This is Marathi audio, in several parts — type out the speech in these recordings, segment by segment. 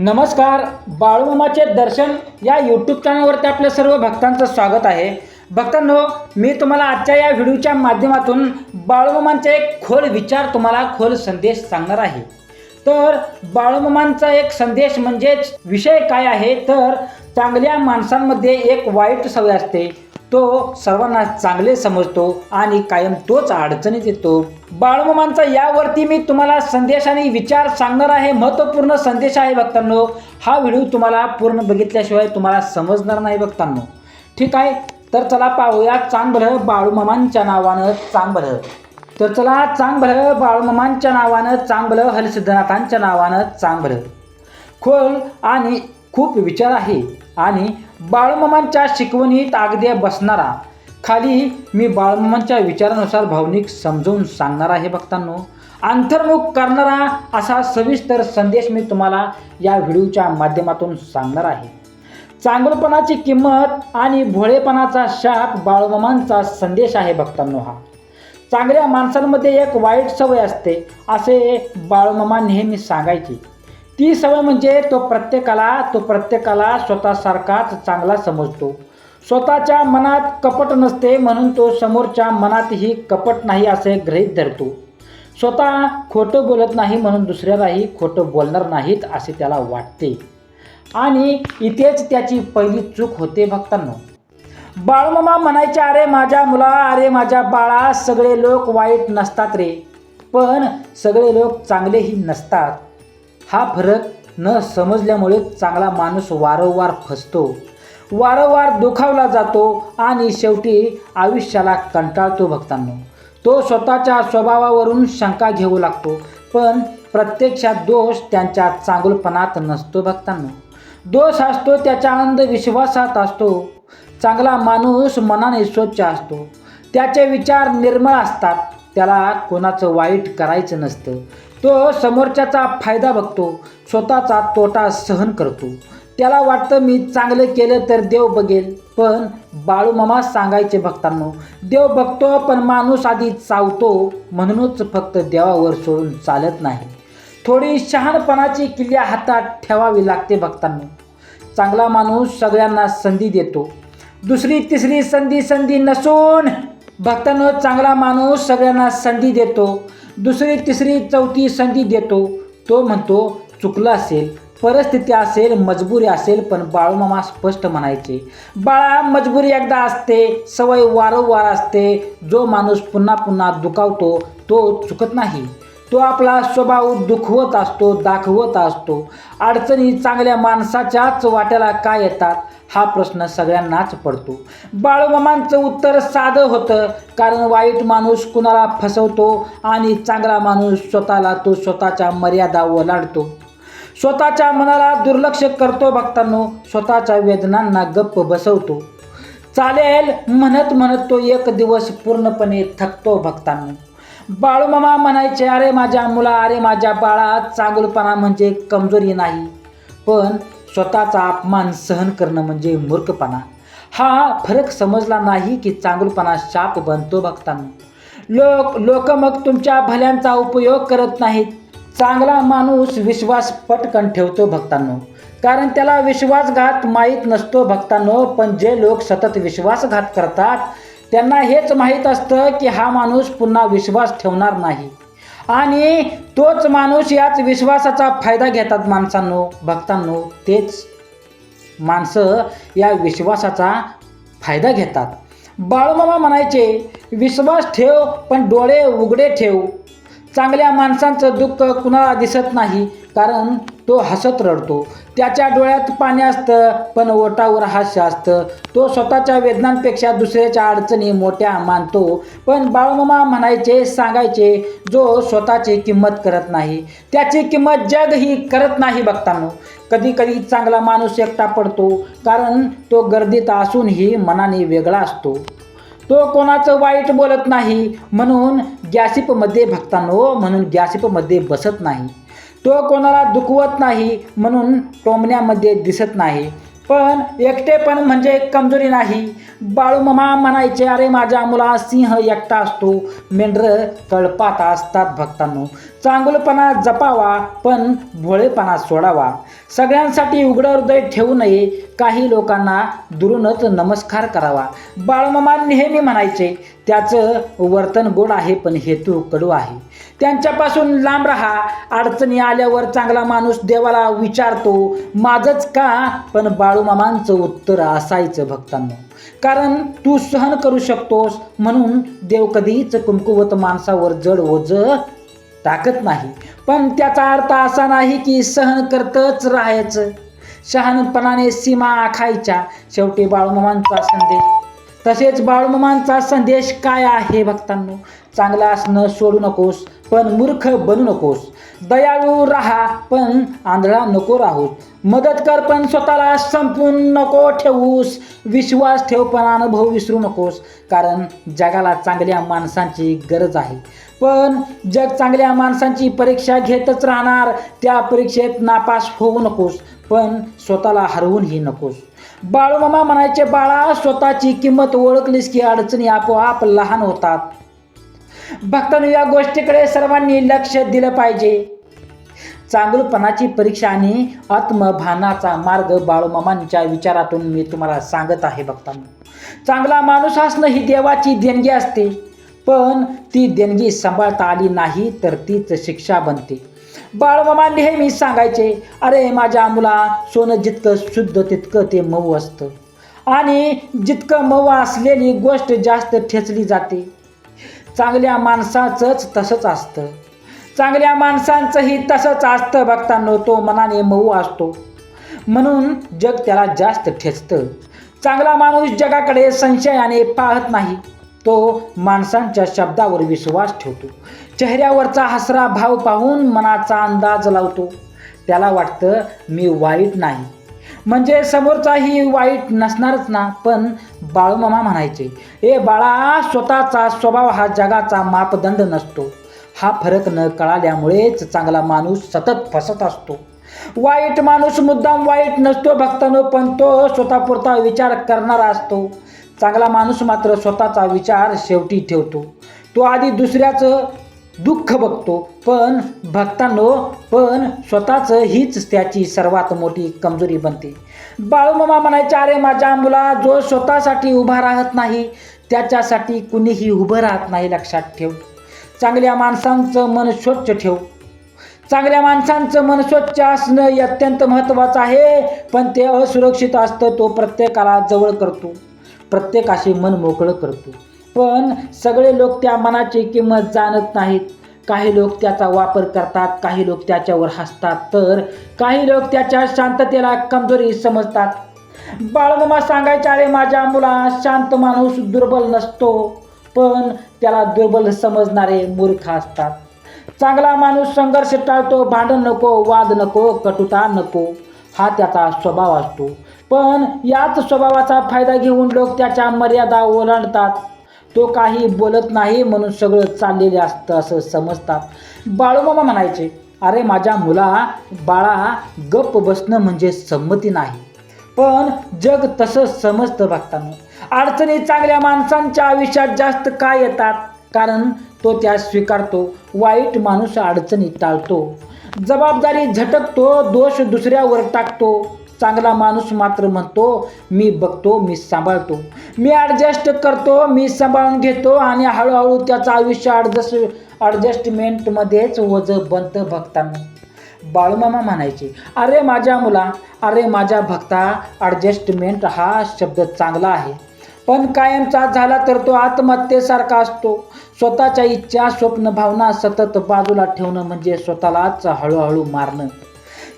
नमस्कार बाळूमामाचे दर्शन या यूट्यूब चॅनलवरती आपल्या सर्व भक्तांचं स्वागत आहे. भक्तांनो मी तुम्हाला आजच्या या व्हिडिओच्या माध्यमातून बाळूमामांचा एक खोल विचार तुम्हाला खोल संदेश सांगणार आहे. तर बाळूमामांचा एक संदेश म्हणजेच विषय काय आहे? तर चांगल्या माणसांमध्ये एक वाईट सवय असते. तो सर्वांना चांगले समजतो आणि कायम तोच अडचणीत येतो. बाळमामांचा यावरती मी तुम्हाला संदेश आणि विचार सांगणार आहे. महत्त्वपूर्ण संदेश आहे भक्तांनो. हा व्हिडिओ तुम्हाला पूर्ण बघितल्याशिवाय तुम्हाला समजणार नाही भक्तांनो. ठीक आहे? तर चला पाहूया चांग बाळूमामांच्या नावानं चांग तर चला चांग बाळूमामांच्या नावानं चांगलं हरिसिद्धनाथांच्या नावानं चांग खोल आणि खूप विचार आहे आणि बाळमामांच्या शिकवणीत अगदी बसणारा. खाली मी बाळमामांच्या विचारानुसार भावनिक समजवून सांगणार आहे भक्तांनो. अंतर्मुख करणारा असा सविस्तर संदेश मी तुम्हाला या व्हिडिओच्या माध्यमातून सांगणार आहे. चांगलपणाची किंमत आणि भोळेपणाचा शाप बाळमामांचा संदेश आहे भक्तांनो हा. चांगल्या माणसांमध्ये एक वाईट सवय असते असे बाळमामा नेहमी सांगायचे. ती सवय म्हणजे तो प्रत्येकाला तो प्रत्येकाला स्वतःसारखाच चांगला समजतो. स्वतःच्या मनात कपट नसते म्हणून तो समोरच्या मनातही कपट नाही असे गृहीत धरतो. स्वतः खोटं बोलत नाही म्हणून दुसऱ्यालाही खोटं बोलणार नाहीत असे त्याला वाटते. आणि इथेच त्याची पहिली चूक होते भक्तांना. बाळमामा म्हणायचे अरे माझ्या मुला अरे माझ्या बाळा सगळे लोक वाईट नसतात रे. पण सगळे लोक चांगलेही नसतात. हा फरक न समजल्यामुळे चांगला माणूस वारंवार फसतो. वारंवार दुखावला जातो आणि शेवटी आयुष्याला कंटाळतो भक्तांनो. तो स्वतःच्या स्वभावावरून शंका घेऊ लागतो पण प्रत्यक्षात दोष त्यांच्या चांगुलपणात नसतो भक्तांनो. दोष असतो त्याच्या अंधविश्वासात असतो. चांगला माणूस मनाने स्वच्छ असतो. त्याचे विचार निर्मळ असतात. त्याला कोणाचं वाईट करायचं नसतं. तो समोरच्याचा फायदा बघतो स्वतःचा तोटा सहन करतो. त्याला वाटतं मी चांगलं केलं तर देव बघेल. पण बाळूमामा सांगायचे भक्तांनो देव बघतो पण माणूस आधी चावतो म्हणूनच फक्त देवावर सोडून चालत नाही. थोडी शहाणपणाची किल्ल्या हातात ठेवावी लागते भक्तांनो. चांगला माणूस सगळ्यांना संधी देतो. दुसरी तिसरी संधी संधी नसून भक्तांनो चांगला माणूस सगळ्यांना संधी देतो. दुसरी तिसरी चौथी संधी देतो. तो म्हणतो चुकलं असेल परिस्थिती असेल मजबुरी असेल पण बाळूमामा स्पष्ट म्हणायचे. बाळा मजबुरी एकदा असते सवय वारंवार असते. जो माणूस पुन्हा पुन्हा दुखावतो तो चुकत नाही. तो आपला स्वभाव दुखवत असतो दाखवत असतो. अडचणी चांगल्या माणसाच्याच वाट्याला काय येतात? हा प्रश्न सगळ्यांनाच पडतो. बाळूमामांचं उत्तर साधं होतं कारण वाईट माणूस कुणाला फसवतो आणि चांगला माणूस स्वतःला तो स्वतःच्या मर्यादा ओलांडतो. स्वतःच्या मनाला दुर्लक्ष करतो भक्तांनो स्वतःच्या वेदनांना गप्प बसवतो. चालेल म्हणत म्हणत तो एक दिवस पूर्णपणे थकतो भक्तांनो. बाळूमामा म्हणायचे अरे माझ्या मुला अरे माझ्या बाळा चांगलपणा म्हणजे कमजोरी नाही. पण स्वतःचा अपमान सहन करणं म्हणजे मूर्खपणा. हा फरक समजला नाही की चांगलपणा शाप बनतो भक्तांनो. लोक लोक मग तुमच्या भल्यांचा उपयोग करत नाहीत. चांगला माणूस विश्वास पटकन ठेवतो भक्तांनो. कारण त्याला विश्वासघात माहीत नसतो भक्तांनो पण जे लोक सतत विश्वासघात करतात त्यांना हेच माहीत असतं की हा माणूस पुन्हा विश्वास ठेवणार नाही. आणि तोच माणूस याच विश्वासाचा फायदा घेतात माणसांनो भक्तांनो तेच माणसं या विश्वासाचा फायदा घेतात. बाळूमामा म्हणायचे विश्वास ठेव पण डोळे उघडे ठेव. चांगल्या माणसांचं दुःख कुणाला दिसत नाही कारण तो हसत रडतो. त्याच्या डोळ्यात पाणी असतं पण ओटावर हास्य असतं. तो स्वतःच्या वेदनांपेक्षा दुसऱ्याच्या अडचणी मोठ्या मानतो. पण बाळूमामा म्हणायचे सांगायचे जो स्वतःची किंमत करत नाही. त्याची किंमत जगही करत नाही बघतानो. कधी कधी चांगला माणूस एकटा पडतो कारण तो गर्दीत असूनही मनाने वेगळा असतो. तो कोणाचं वाईट बोलत नाही? म्हणून गॅसिपमध्ये भक्तांनो म्हणून गॅसिपमध्ये बसत नाही. तो कोणाला दुखवत नाही म्हणून टोमण्यामध्ये दिसत नाही. पण एकटेपण म्हणजे कमजोरी नाही. बाळूमामा म्हणायचे अरे माझ्या मुला सिंह एकटा असतो. मेंढरं कळपात असतात भक्तांनो. चांगुलपणा जपावा पण भोळेपणा सोडावा. सगळ्यांसाठी उघडं हृदय ठेवू नये. काही लोकांना दुरूनच नमस्कार करावा. बाळूमामा नेहमी म्हणायचे त्याचं वर्तन गोड आहे पण हेतू कडू आहे. त्यांच्यापासून लांब राहा. अडचणी आल्यावर चांगला माणूस देवाला विचारतो माझंच का? पण बाळूमामांचं उत्तर असायचं भक्तांना. कारण तू सहन करू शकतोस म्हणून देव कधीच कुमकुवत माणसावर जड ओझ टाकत नाही. पण त्याचा अर्थ असा नाही की सहन करतच राहायचं. शहाणपणाने सीमा आखायच्या. शेवटी बाळूमामांचा संदेश तसेच बाळूमामांचा संदेश काय आहे भक्तांनो? चांगला असणं सोडू नकोस पण मूर्ख बनू नकोस. दयाळू राहा पण आंधळा नको राहूस. मदत कर पण स्वतःला संपून नको ठेवूस. विश्वास ठेव पण अनुभव विसरू नकोस. कारण जगाला चांगल्या माणसांची गरज आहे. पण जग चांगल्या माणसांची परीक्षा घेतच राहणार. त्या परीक्षेत नापास होऊ नकोस पण स्वतःला हरवूनही नकोस. बाळूमामा म्हणायचे बाळा स्वतःची किंमत ओळखलीस की अडचणी आपोआप लहान होतात. भक्तांनी या गोष्टीकडे सर्वांनी लक्ष दिलं पाहिजे. चांगलपणाची परीक्षा आणि आत्मभानाचा मार्ग बाळूमामांच्या विचारातून मी तुम्हाला सांगत आहे भक्तांनो. चांगला माणूस असणं ही देवाची देणगी असते पण ती देणगी सांभाळता आली नाही तर तीच शिक्षा बनते. बाळमामा नेहमी सांगायचे अरे माझ्या मुला सोनं जितकं शुद्ध तितकं ते मऊ असतं. आणि जितकं मऊ असलेली गोष्ट जास्त ठेचली जाते. चांगल्या माणसाचंच तसंच असतं. चांगल्या माणसांचंही तसंच असतं बघताना तो मनाने मऊ असतो. म्हणून जग त्याला जास्त ठेचतं. चांगला माणूस जगाकडे संशयाने पाहत नाही. तो माणसांच्या शब्दावर विश्वास ठेवतो. चेहऱ्यावरचा हसरा भाव पाहून मनाचा अंदाज लावतो. त्याला वाटतं मी वाईट नाही. म्हणजे समोरचाही वाईट नसणारच ना पण बाळूमामा म्हणायचे ए बाळा स्वतःचा स्वभाव हा जगाचा मापदंड नसतो. हा फरक न कळाल्यामुळेच चांगला माणूस सतत फसत असतो. वाईट माणूस मुद्दाम वाईट नसतो भक्तानो पण तो स्वतःपुरता विचार करणारा असतो. चांगला माणूस मात्र स्वतःचा विचार शेवटी ठेवतो. तो आधी दुसऱ्याचं दुःख बघतो पण भक्तांनो पण स्वतःचं हीच त्याची सर्वात मोठी कमजोरी बनते. बाळूमामा म्हणायचे अरे माझ्या मुला जो स्वतःसाठी उभा राहत नाही त्याच्यासाठी कुणीही उभं राहत नाही लक्षात ठेव. चांगल्या माणसांचं मन स्वच्छ ठेव. चांगल्या माणसांचं मन स्वच्छ असणं अत्यंत महत्त्वाचं आहे पण ते असुरक्षित असतं तो प्रत्येकाला जवळ करतो. प्रत्येकाशी मन मोकळं करतो. पण सगळे लोक त्या मनाची किंमत जाणत नाहीत. काही लोक त्याचा वापर करतात काही लोक त्याच्यावर हसतात. तर काही लोक त्याच्या शांततेला कमजोरी समजतात. बाळमामा सांगायच्या अरे माझ्या मुला शांत माणूस दुर्बल नसतो. पण त्याला दुर्बल समजणारे मूर्ख असतात. चांगला माणूस संघर्ष टाळतो भांडण नको वाद नको कटुता नको. हा त्याचा स्वभाव असतो. पण याच स्वभावाचा फायदा घेऊन लोक त्याच्या मर्यादा ओलांडतात. तो काही बोलत नाही म्हणून सगळं चाललेले असतं असं समजतात. बाळूमामा म्हणायचे अरे माझ्या मुला बाळा गप्प बसणं म्हणजे संमती नाही. पण जग तसं समजतं बघताना अडचणी चांगल्या माणसांच्या आयुष्यात जास्त काय येतात? कारण तो त्या स्वीकारतो. वाईट माणूस अडचणी टाळतो. जबाबदारी झटकतो दोष दुसऱ्यावर टाकतो. चांगला माणूस मात्र म्हणतो मी बघतो मी सांभाळतो. मी ॲडजस्ट करतो मी सांभाळून घेतो आणि हळूहळू त्याचं आयुष्य ॲडजस्ट ॲडजस्टमेंटमध्येच वजं बनतं भक्तांना. बाळूमामा म्हणायचे अरे माझ्या मुला अरे माझ्या भक्ता ॲडजस्टमेंट हा शब्द चांगला आहे. पण कायमचा झाला तर तो आत्महत्येसारखा असतो. स्वतःच्या इच्छा स्वप्न भावना सतत बाजूला ठेवणं म्हणजे स्वतःलाच हळूहळू मारणं.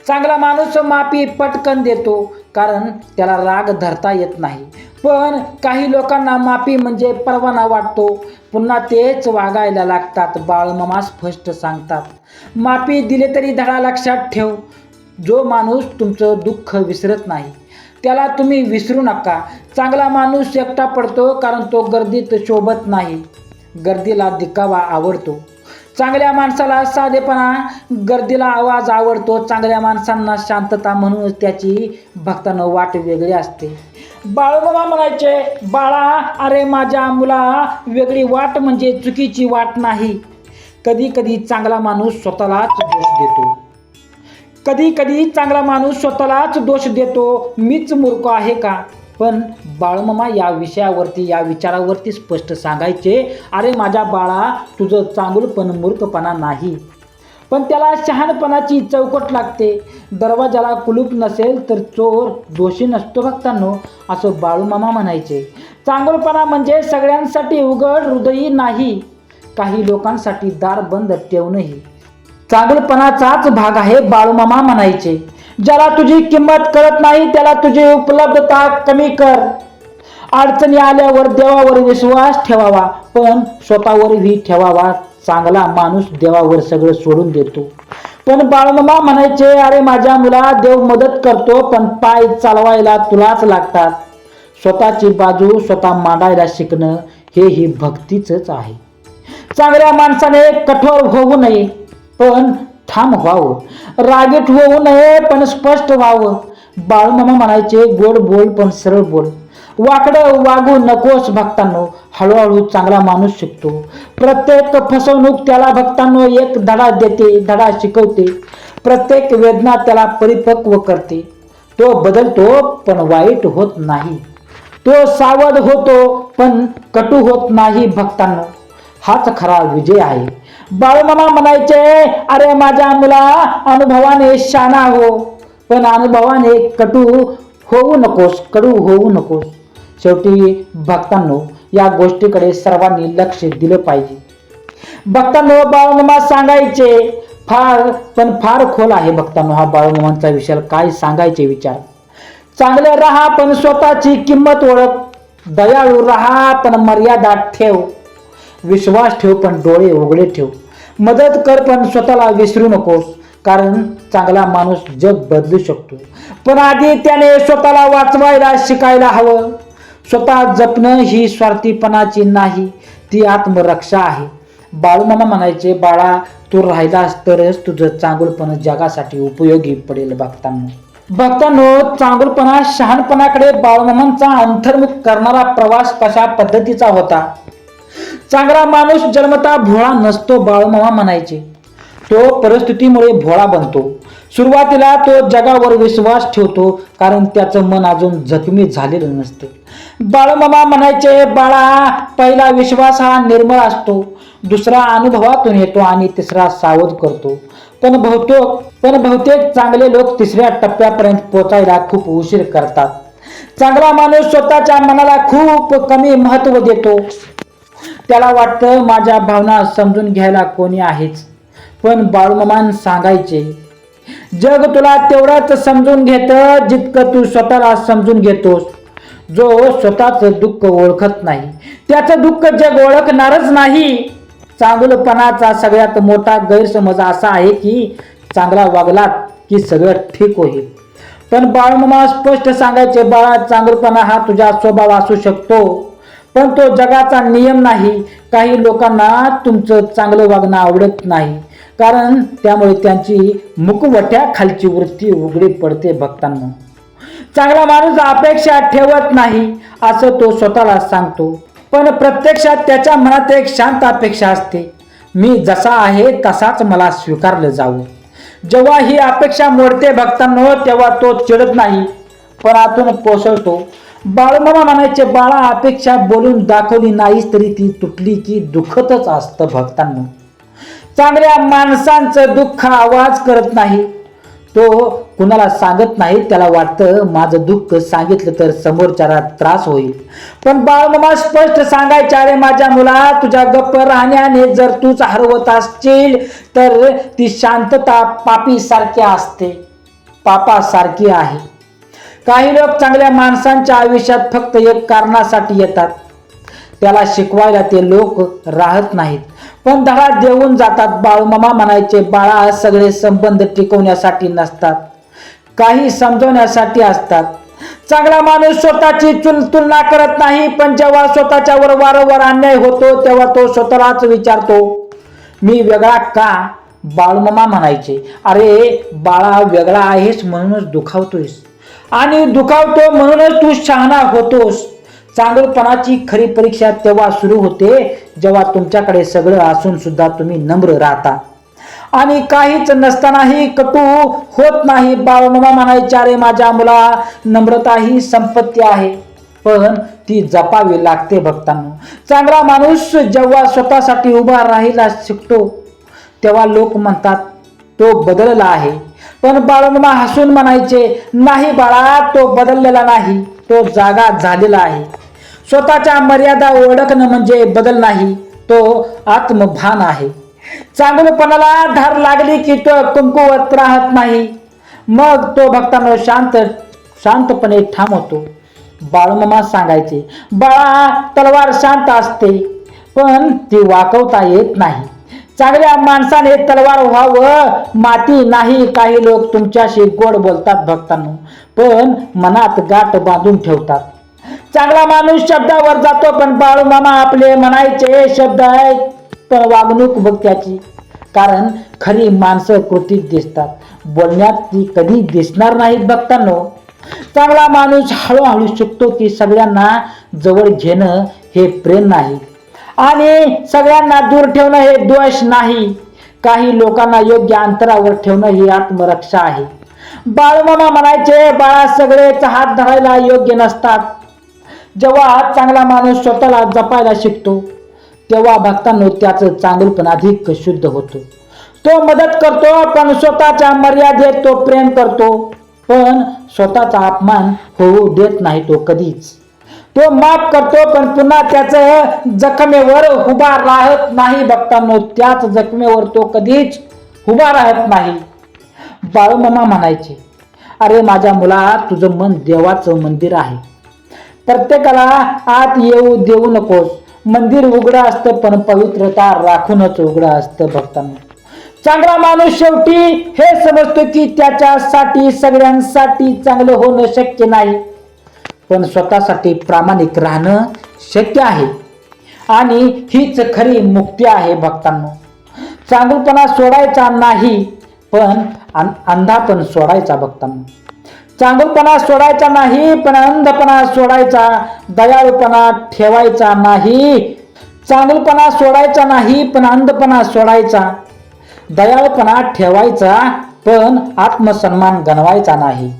चांगला माणूस माफी पटकन देतो कारण त्याला राग धरता येत नाही. पण काही लोकांना माफी म्हणजे परवाना वाटतो. पुन्हा तेच वागायला लागतात बाळमामा स्पष्ट सांगतात. माफी दिले तरी धडा लक्षात ठेव. जो माणूस तुमचं दुःख विसरत नाही त्याला तुम्ही विसरू नका. चांगला माणूस एकटा पडतो कारण तो गर्दीत शोभत नाही. गर्दीला दिकावा आवडतो. चांगल्या माणसाला साधेपणा गर्दीला आवाज आवडतो. चांगल्या माणसांना शांतता म्हणून त्याची भक्तानं वाट वेगळी असते. बाळोबा म्हणायचे बाळा अरे माझ्या मुला वेगळी वाट म्हणजे चुकीची वाट नाही. कधी कधी चांगला माणूस स्वतःलाच दोष देतो. कधी कधी चांगला माणूस स्वतःलाच दोष देतो मीच मूर्ख आहे का? पण बाळमामा या विषयावरती या विचारावरती स्पष्ट सांगायचे अरे माझ्या बाळा तुझं चांगुलपण मूर्खपणा नाही. पण त्याला शहाणपणाची चौकट लागते. दरवाजाला कुलूप नसेल तर चोर दोषी नसतो भक्तांनो असं बाळूमामा म्हणायचे. चांगुलपणा म्हणजे सगळ्यांसाठी उघड हृदयी नाही. काही लोकांसाठी दार बंद ठेवणंही. चांगलपणाचाच भाग आहे बाळूमामा म्हणायचे. ज्याला तुझी किंमत कळत नाही त्याला तुझी उपलब्धता कमी कर. अडचणी आल्यावर देवावर विश्वास ठेवावा पण स्वतःवरही ठेवावा. चांगला माणूस देवावर सगळं सोडून देतो. पण बाळमामा म्हणायचे अरे माझ्या मुला देव मदत करतो पण पाय चालवायला तुलाच लागतात. स्वतःची बाजू स्वतः मांडायला शिकणं हे ही भक्तीच आहे. चांगल्या माणसाने कठोर होऊ नये पण ठाम व्हावं. रागीट होऊ नये पण स्पष्ट व्हावं. बाळमामा म्हणायचे गोड बोल पण सरळ बोल. वाकडं वागू नकोस भक्तांनो. हळूहळू चांगला माणूस शिकतो. प्रत्येक फसवणूक त्याला भक्तांनो एक धडा देते धडा शिकवते. प्रत्येक वेदना त्याला परिपक्व करते. तो बदलतो पण वाईट होत नाही. तो सावध होतो पण कटू होत नाही भक्तांनो. हाच खरा विजय आहे. बाळमामा म्हणायचे अरे माझ्या मुला अनुभवाने शाना हो पण अनुभवाने कटू होऊ नकोस कडू होऊ नकोस. शेवटी भक्तांनो या गोष्टीकडे सर्वांनी लक्ष दिलं पाहिजे. भक्तांनो बाळमामा सांगायचे फार पण फार खोल आहे भक्तांनो हा बाळमामांचा विषय काय सांगायचे विचार? चांगले राहा पण स्वतःची किंमत ओळख. दयाळू राहा पण मर्यादा ठेव. विश्वास ठेव पण डोळे उघडे ठेव. मदत कर पण स्वतःला विसरू नकोस कारण चांगला माणूस जग बदलू शकतो. पण आधी त्याने स्वतःला वाचवायला शिकायला हवं. स्वतः जपणं ही स्वार्थीपणाची नाही ती आत्मरक्षा आहे. बाळूमामा म्हणायचे बाळा तू राहिलास तरच तुझं चांगुलपण जगासाठी उपयोगी पडेल भक्तांना भक्तांनो चांगुलपणा शहाणपणाकडे बाळूमामांचा अंतर्मुख करणारा प्रवास कशा पद्धतीचा होता? चांगला माणूस जन्मता भोळा नसतो बाळूमामा म्हणायचे. तो परिस्थितीमुळे भोळा बनतो. सुरुवातीला तो जगावर विश्वास ठेवतो कारण त्याचं मन अजून जखमी झालेलं नसतं. बाळमामा म्हणायचे बाळा पहिला विश्वास हा निर्मळ असतो. दुसरा अनुभवातून येतो आणि तिसरा सावध करतो. पण बहुतेक पण बहुतेक चांगले लोक तिसऱ्या टप्प्यापर्यंत पोचायला खूप उशीर करतात. चांगला माणूस स्वतःच्या मनाला खूप कमी महत्त्व देतो. त्याला वाटतं माझ्या भावना समजून घ्यायला कोणी आहेच. पण बाळूमामान सांगायचे जग तुला तेवढंच समजून घेतं जितकं तू स्वतःला समजून घेतोस. जो स्वतःचं दुःख ओळखत नाही त्याचं दुःख जग ओळखणारच नाही. चांगलपणाचा सगळ्यात मोठा गैरसमज असा आहे की चांगला वागलात की सगळं ठीक होईल. पण बाळमामा स्पष्ट सांगायचे बाळा चांगलपणा हा तुझा स्वभाव असू शकतो. पण तो जगाचा नियम नाही. काही लोकांना तुमचं चांगलं वागणं आवडत नाही. कारण त्यामुळे त्यांची मुकवट्या खालची वृत्ती उघडी पडते भक्तांना. चांगला माणूस अपेक्षा ठेवत नाही असं तो स्वतःला सांगतो. पण प्रत्यक्षात त्याच्या मनात एक शांत अपेक्षा असते. मी जसा आहे तसाच मला स्वीकारलं जावं. जेव्हा ही अपेक्षा मोडते भक्तांनो तेव्हा तो चिडत नाही पण आतून कोसळतो. बाळमामा म्हणायचे बाळा अपेक्षा बोलून दाखवली नाहीच तरी ती तुटली की दुखतच असतं भक्तांना. चांगल्या माणसांचं दुःख आवाज करत नाही. तो कुणाला सांगत नाही त्याला वाटतं माझं दुःख सांगितलं तर समोरच्याला त्रास होईल. पण बाळमामा स्पष्ट सांगायचे अरे माझ्या मुला तुझ्या गप्प राहण्याने जर तूच हरवत असशील तर ती शांतता पापीसारखी असते. पापासारखी आहे. काही लोक चांगल्या माणसांच्या आयुष्यात फक्त एक कारणासाठी येतात. त्याला शिकवायला ते लोक राहत नाहीत. पण धडा देऊन जातात बाळूमामा म्हणायचे बाळा सगळे संबंध टिकवण्यासाठी नसतात. काही समजवण्यासाठी असतात. चांगला माणूस स्वतःची चुल तुलना करत नाही पण जेव्हा स्वतःच्यावर वारंवार अन्याय होतो तेव्हा तो स्वतःलाच विचारतो मी वेगळा का? बाळमामा म्हणायचे अरे बाळा वेगळा आहेस म्हणूनच दुखावतोयस. आणि दुखावतो म्हणूनच तू शहाणा होतोस. चांगलपणाची खरी परीक्षा तेव्हा सुरू होते जेव्हा तुमच्याकडे सगळं असून सुद्धा तुम्ही नम्र राहता. आणि काहीच नसतानाही कटू होत नाही बाळमामा म्हणायचे अरे माझ्या मुला नम्रता ही संपत्ती आहे. पण ती जपावी लागते भक्तांना. चांगला माणूस जेव्हा स्वतःसाठी उभा राहिला शिकतो तेव्हा लोक म्हणतात तो बदलला आहे. पण बाळमामा हसून म्हणायचे नाही बाळा तो बदललेला नाही. तो जागा झालेला आहे. स्वतःच्या मर्यादा ओळखणं म्हणजे बदल नाही तो आत्मभान आहे. चांगलपणाला धार लागली की तो कुंकुवत राहत नाही. मग तो भक्तांना शांत शांतपणे ठाम होतो बाळमामा सांगायचे बाळा तलवार शांत असते पण ती वाकवता येत नाही. चांगल्या माणसाने तलवार व्हावं. माती नाही काही लोक तुमच्याशी गोड बोलतात भक्तांनो. पण मनात गाठ बांधून ठेवतात. चांगला माणूस शब्दावर जातो पण बाळू मामा आपले म्हणायचे शब्द आहेत पण वागणूक भक्त्याची कारण खरी माणसं कृतीत दिसतात. बोलण्यात ती कधी दिसणार नाहीत भक्तांनो. चांगला माणूस हळूहळू शिकतो की सगळ्यांना जवळ घेणं हे प्रेम नाही. आणि सगळ्यांना दूर ठेवणं हे दोष नाही. काही लोकांना योग्य अंतरावर ठेवणं ही आत्मरक्षा आहे. बाळमामा म्हणायचे बाळा सगळेच हात धरायला योग्य नसतात. जेव्हा चांगला माणूस स्वतःला जपायला शिकतो तेव्हा भक्तांनो त्याचं चांगलपण अधिक शुद्ध होतो. तो मदत करतो पण स्वतःच्या मर्यादेत तो प्रेम करतो. पण स्वतःचा अपमान होऊ देत नाही तो कधीच. तो माफ करतो पण पुन्हा त्याच जखमेवर उभा राहत नाही भक्तांनो. त्याच जखमेवर तो कधीच उभा राहत नाही. बाळूमामा म्हणायचे अरे माझ्या मुला तुझं मन देवाचं मंदिर आहे. प्रत्येकाला आत येऊ देऊ नकोस. मंदिर उघडं असतं पण पवित्रता राखूनच उघडं असतं भक्तांना. चांगला माणूस शेवटी हे समजतो की त्याच्यासाठी सगळ्यांसाठी चांगलं होणं शक्य नाही. पण स्वतःसाठी प्रामाणिक राहणं शक्य आहे. आणि हीच खरी मुक्ती आहे भक्तांनो. चांगलपणा सोडायचा नाही पण अंधापण सोडायचा भक्तांनो. चांगलपणा सोडायचा नाही पण अंधपणा सोडायचा दयाळूपणा ठेवायचा नाही. चांगलपणा सोडायचा नाही पण अंधपणा सोडायचा. दयाळपणा ठेवायचा पण आत्मसन्मान गणवायचा नाही.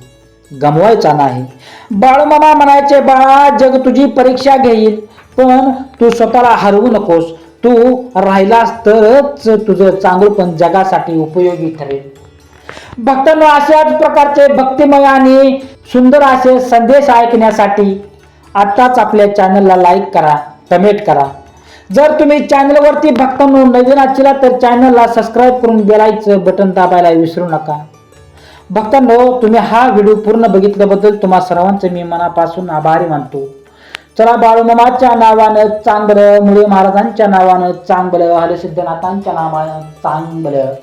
गमवायचा नाही. बाळमामा म्हणायचे बाळा जग तुझी परीक्षा घेईल पण तू स्वतःला हरवू नकोस. तू राहिलास तरच तुझं चांगलपण जगासाठी उपयोगी ठरेल. भक्तांनो अशाच प्रकारचे भक्तिमय आणि सुंदर असे संदेश ऐकण्यासाठी आत्ताच आपल्या चॅनलला लाईक करा कमेंट करा. जर तुम्ही चॅनलवरती भक्तांनो नवीन असला तर चॅनलला सबस्क्राईब करून बेलायचं बटन दाबायला विसरू नका. भक्तांनो तुम्ही हा व्हिडिओ पूर्ण बघितल्याबद्दल तुम्हा सर्वांचं मी मनापासून आभारी मानतो. चला बाळूमामाच्या नावानं चांगलं मुळे महाराजांच्या नावानं चांगलं हरसिद्धनाथांच्या नावानं चांगलं.